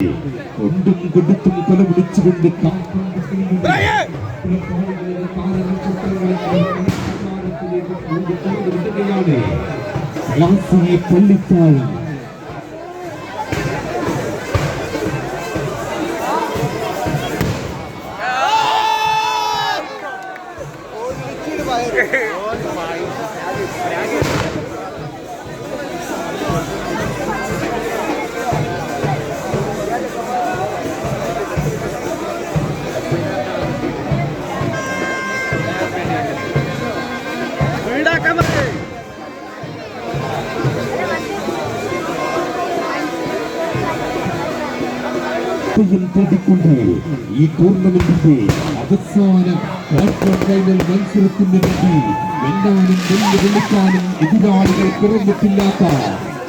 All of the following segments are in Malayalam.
കൊണ്ടും കൊടുത്തും കൊല ാണ് പള്ളിത്തായി വിജയം തേടിക്കൊണ്ട് ഈ ടൂർണമെന്റിന്റെ അവസാന ഫൈനൽ മത്സരത്തിന് വേണ്ടി വെല്ലാനും വെല്ലുവിളിക്കാനും എതിരാളികൾ കുറഞ്ഞിട്ടില്ലാത്ത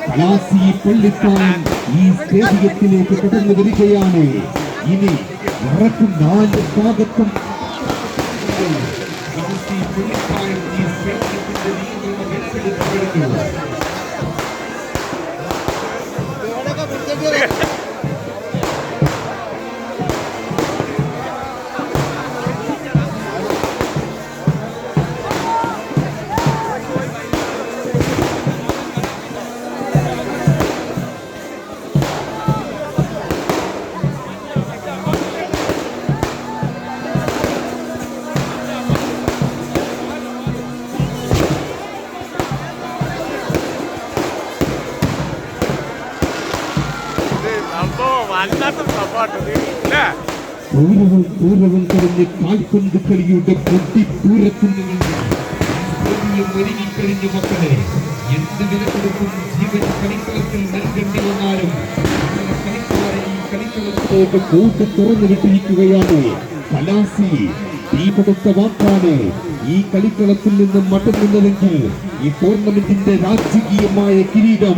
കലാസി പള്ളിത്താൻ ഈ സ്റ്റേഡിയത്തിലേക്ക് കടന്നു വരികയാണ്. ഇനി മറക്കും നാല് ഭാഗത്തും ഈ സ്റ്റേഡിയത്തിന്റെ നിയന്ത്രണം ഏറ്റെടുത്തു പൂരവും കളിയുടെ പൊട്ടിപ്പൂരത്തിൽ നിന്ന് ഒരുങ്ങിക്കഴിഞ്ഞ മക്കളെ എന്ത് വിലക്കെടുപ്പും ജീവൻ കളിക്കളത്തിൽ നൽകേണ്ടി വന്നാലും കൂട്ട് തുറന്നു വിട്ടിരിക്കുകയാണ്. കലാസി തീപെടുത്ത വാക്കാണ്. ഈ കളിക്കളത്തിൽ നിന്ന് മടങ്ങുന്നതെങ്കിൽ ഈ ടൂർണമെന്റിന്റെ രാജകീയമായ കിരീടം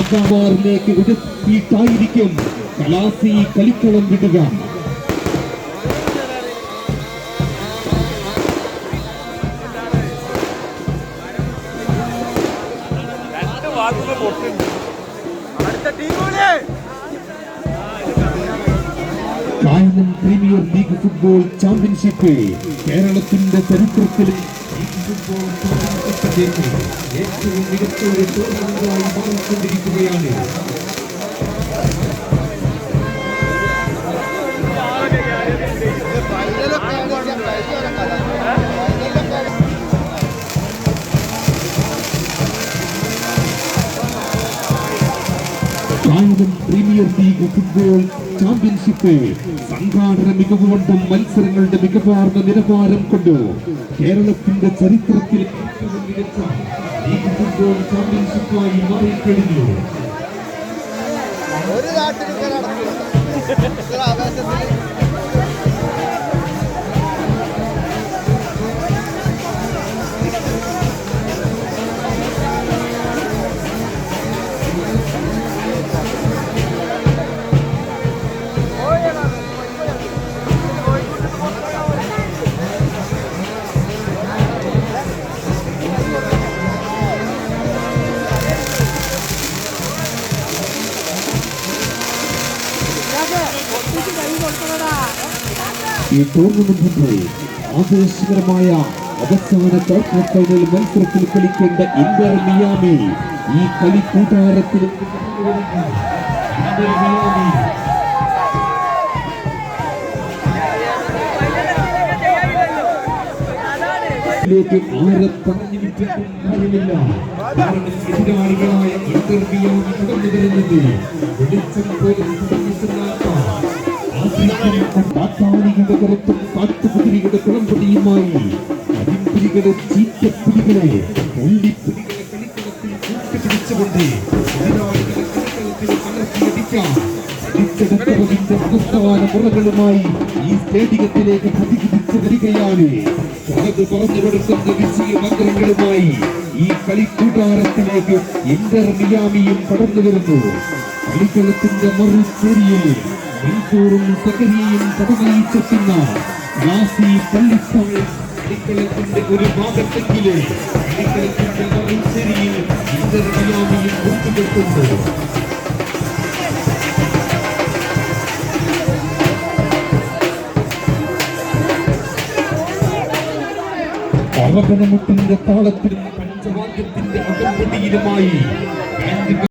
ആകാവാറിലേക്ക് ഉയർത്തിയിട്ടായിരിക്കും. കലാസി കളിക്കളം വിടുക. അടുത്ത ടീമിലെ കായലൻ പ്രീമിയർ ലീഗ് ഫുട്ബോൾ ചാമ്പ്യൻഷിപ്പ്. കേരളത്തിന്റെ ചരിത്രത്തിൽ ഏറ്റവും മികച്ച ഒരു ടൂർണമെന്റായി മാറിക്കൊണ്ടിരിക്കുകയാണ്. പ്രീമിയർ ലീഗ് ഫുട്ബോൾ ചാമ്പ്യൻഷിപ്പ് സംഘാടന മികവ് കൊണ്ടും മത്സരങ്ങളുടെ മികവാർന്ന നിലവാരം കൊണ്ടു കേരളത്തിന്റെ ചരിത്രത്തിൽ ചാമ്പ്യൻഷിപ്പായി മാറിക്കഴിഞ്ഞു. ഒരു ഇത്ര ആവേശത്തിൽ ഈ ടൂർണമെന്റിന്റെ ആവേശകരമായ അവസാന ക്വാർട്ടർ ഫൈനൽ മത്സരത്തിൽ കളിക്കേണ്ട ഇന്റർ മിയാമി ഈ കളി കൂട്ടാരത്തിൽ ിലേക്ക് ആരെ പറഞ്ഞു വിട്ടിട്ടും കാര്യമില്ല കാരണം എതിരാളികളായ ഇന്റർ മിയാമി കടന്നു വരുന്നത് വെളിച്ചം പോലും കാട്ടാളികളുടെ കരുത്തും കാട്ടുകുതിരികളുടെ കുളമ്പടിയുമായി അതിമ്പുലികളെ ചീറ്റപ്പുലികളെ പുള്ളിപ്പുലികളെ കളിക്കളത്തിൽ കൂട്ടുപിടിച്ചുകൊണ്ട് എതിരാളികളെ കളിക്കളത്തിൽ കലർത്തിയടിക്കാം അടിച്ചെടുത്തവതിന്റെ അവസാന മുറകളുമായി ഈ സ്റ്റേഡിയത്തിലേക്ക് പ്രതികരിച്ചു വരികയാണ് അത് പറഞ്ഞു കൊടുക്കുന്ന വിജയമന്ത്രങ്ങളുമായി ഈ കളിക്കൂട്ടാരത്തിലേക്ക് ഇന്റർ മിയാമിയും കടന്നു വരുന്നു. കളിക്കളത്തിന്റെ മറുചേരിയിൽ ഇൻസൂറും സക്കരിയയും പതകയിച്ചെത്തുന്ന നാസി പള്ളിസ്ഥാനം ിന്റെ ഒരു ഭാഗത്തെങ്കിലും ശരിയിൽ ഇന്റർവ്യോമിയും കൂട്ടുകെട്ടുണ്ട് അവഗണമുട്ടിന്റെ താളത്തിലും പഞ്ചവാദ്യത്തിന്റെ അകമ്പടിയിലുമായി